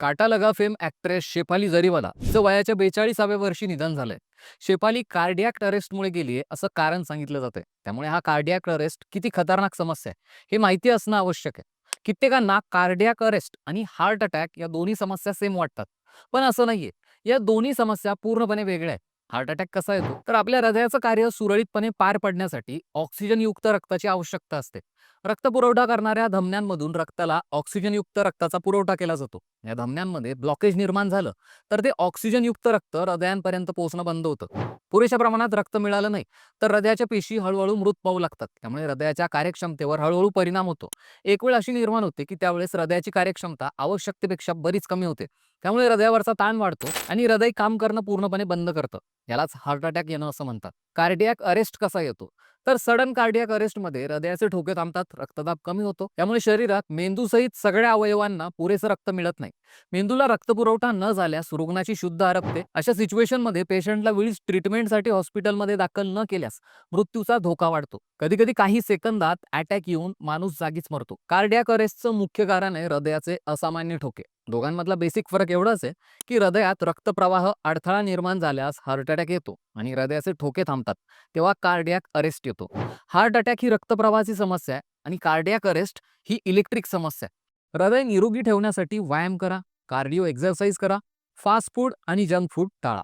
काटा लगा fame actress Shefali Jariwala तिचं वयाच्या बेचाळीसाव्या वर्षी निधन झालंय. शेफाली कार्डियाक अरेस्टमुळे गेलीये असं कारण सांगितलं जातंय. त्यामुळे हा कार्डियाक अरेस्ट किती खतरनाक समस्या आहे हे माहिती असणं आवश्यक आहे. कित्येकांना कार्डियाक अरेस्ट आणि हार्ट अटॅक या दोन्ही समस्या सेम वाटतात. पण असं नाहीये. या दोन्ही समस्या पूर्णपणे वेगळ्या आहेत. हार्ट अटॅक कसा येतो? तर आपल्या हृदयाचं कार्य सुरळीतपणे पार पडण्यासाठी ऑक्सिजनयुक्त रक्ताची आवश्यकता असते. रक्तपुरवठा करणाऱ्या धमन्यांमधून रक्ताला ऑक्सिजनयुक्त रक्ताचा पुरवठा केला जातो. या धमन्यांमध्ये ब्लॉकेज निर्माण झालं तर ते ऑक्सिजनयुक्त रक्त हृदयांपर्यंत पोहोचणं बंद होतं. पुरेशा प्रमाणात रक्त मिळालं नाही तर हृदयाच्या पेशी हळूहळू मृत पाहू लागतात. त्यामुळे हृदयाच्या कार्यक्षमतेवर हळूहळू परिणाम होतो. एक वेळ अशी निर्माण होते की त्यावेळेस हृदयाची कार्यक्षमता आवश्यकतेपेक्षा बरीच कमी होते. त्यामुळे हृदयावरचा ताण वाढतो आणि हृदय काम करणं पूर्णपणे बंद करतं. यालाच हार्ट अटॅक येणं असं म्हणतात. कार्डियाक अरेस्ट कसा येतो? तर सडन कार्डियाक अरेस्टमध्ये हृदयाचे ठोके थांबतात रक्तदाब कमी होतो. त्यामुळे शरीरात मेंदूसहित सगळ्या अवयवांना पुरेसं रक्त मिळत नाही. मेंदूला रक्तपुरवठा न झाल्यास रुग्णाची शुद्ध हरपते अशा सिच्युएशनमध्ये पेशंटला वेळीच ट्रीटमेंटसाठी हॉस्पिटलमध्ये दाखल न केल्यास मृत्यूचा धोका वाढतो. कधी कधी काही सेकंदात अटॅक येऊन माणूस जागीच मरतो. कार्डियाक अरेस्टचं मुख्य कारण आहे हृदयाचे असामान्य ठोके. दोघांमधला बेसिक फरक एवढाच आहे की हृदयात रक्तप्रवाह अडथळा निर्माण झाल्यास हार्ट अटॅक येतो आणि हृदयाचे ठोके थांबतात तेव्हा कार्डियाक अरेस्ट येतो. हार्ट अटॅक ही रक्तप्रवाहाची समस्या आहे आणि कार्डियाक अरेस्ट ही इलेक्ट्रिक समस्या आहे. हृदय निरोगी ठेवण्यासाठी व्यायाम करा कार्डिओ एक्झरसाइज करा फास्ट फूड आणि जंक फूड टाळा.